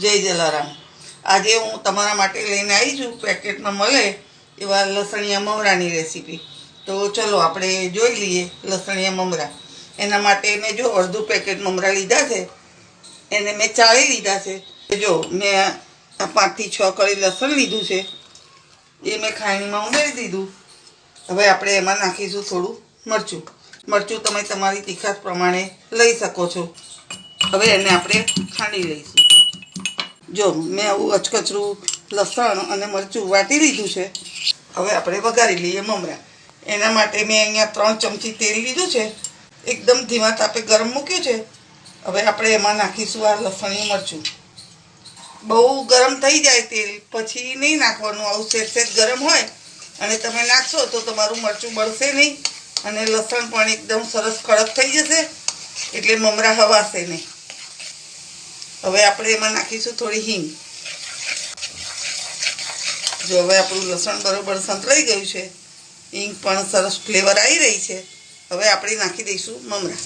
જય જલારામ. આજે હું તમારા માટે લઈને આવી છું. પેકેટમાં મળે એવા લસણિયા મમરાની રેસીપી તો ચલો આપણે જોઈ લઈએ લસણિયા મમરા. એના માટે મેં જો અડધું પેકેટ મમરા લીધા છે. એને મેં ચાળી લીધા છે. જો મેં પાંચથી છ કળી લસણ લીધું છે. એ મેં ખાણીમાં ઉમેરી દીધું. હવે આપણે એમાં નાખીશું થોડું મરચું. મરચું તમે તમારી તીખાશ પ્રમાણે લઈ શકો છો. હવે એને આપણે ખાંડી લઈશું. જો મેં આવું અચકચરું લસણ અને મરચું વાટી લીધું છે. હવે આપણે વઘારી લઈએ મમરા. એના માટે મેં અહીંયા ત્રણ ચમચી તેલ લીધું છે. એકદમ ધીમા તાપે ગરમ મૂક્યું છે. હવે આપણે એમાં નાખીશું આ લસણિયું મરચું. બહુ ગરમ થઈ જાય તેલ, પછી નહીં નાખવાનું. આવું સેજ સેજ ગરમ હોય અને તમે નાખશો તો તમારું મરચું બળશે નહીં. અને લસણ પણ એકદમ સરસ કડક થઈ જશે. એટલે મમરા હવાશે નહીં. હવે આપણે એમાં નાખીશું થોડી હિંગ. જો હવે આપણું લસણ બરોબર સંતળાઈ ગયું છે, હિંગ પણ સરસ ફ્લેવર આવી રહી છે. હવે આપણે નાખી દઈશું મમરા.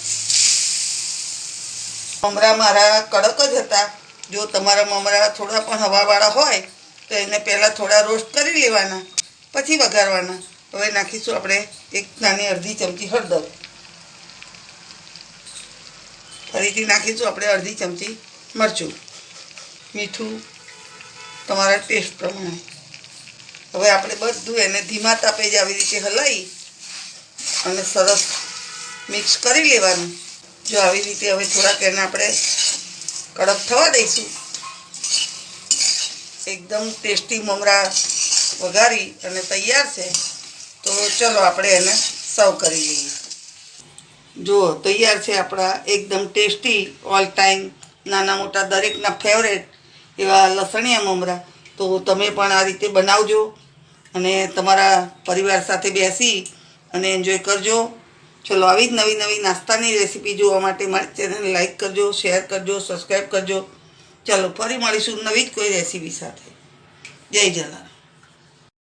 મમરા મારા કડક જ હતા. જો તમારા મમરા થોડા પણ હવાવાળા હોય, તો એને પહેલાં થોડા રોસ્ટ કરી લેવાના, પછી વઘારવાના. હવે નાખીશું આપણે એક નાની અડધી ચમચી હળદર. ફરીથી નાખીશું આપણે અડધી ચમચી મરચું, મીઠું, તમારા ટેસ્ટ પ્રમાણે. હવે આપણે બધું એને ધીમા તાપે જ આવી રીતે હલાવી અને સરસ મિક્સ કરી લેવાનું. જો આવી રીતે હવે થોડાક એને આપણે કડક થવા દઈશું. એકદમ ટેસ્ટી મમરા વઘારી અને તૈયાર છે. તો ચલો આપણે એને સર્વ કરી લઈએ. જુઓ, તૈયાર છે આપણા એકદમ ટેસ્ટી ઓલ ટાઈમ નાના મોટા દરેકના ફેવરેટ એવા લસણીયા મમરા. તો તમે પણ આ રીતે બનાવજો અને તમારા પરિવાર સાથે બેસી અને એન્જોય કરજો. ચલો, આવી જ નવી નવી નાસ્તાની રેસીપી જોવા માટે મારી ચેનલ લાઈક કરજો શેર કરજો સબસ્ક્રાઈબ કરજો. ચાલો, ફરી મળીશું નવી જ કોઈ રેસીપી સાથે. જય જલારામ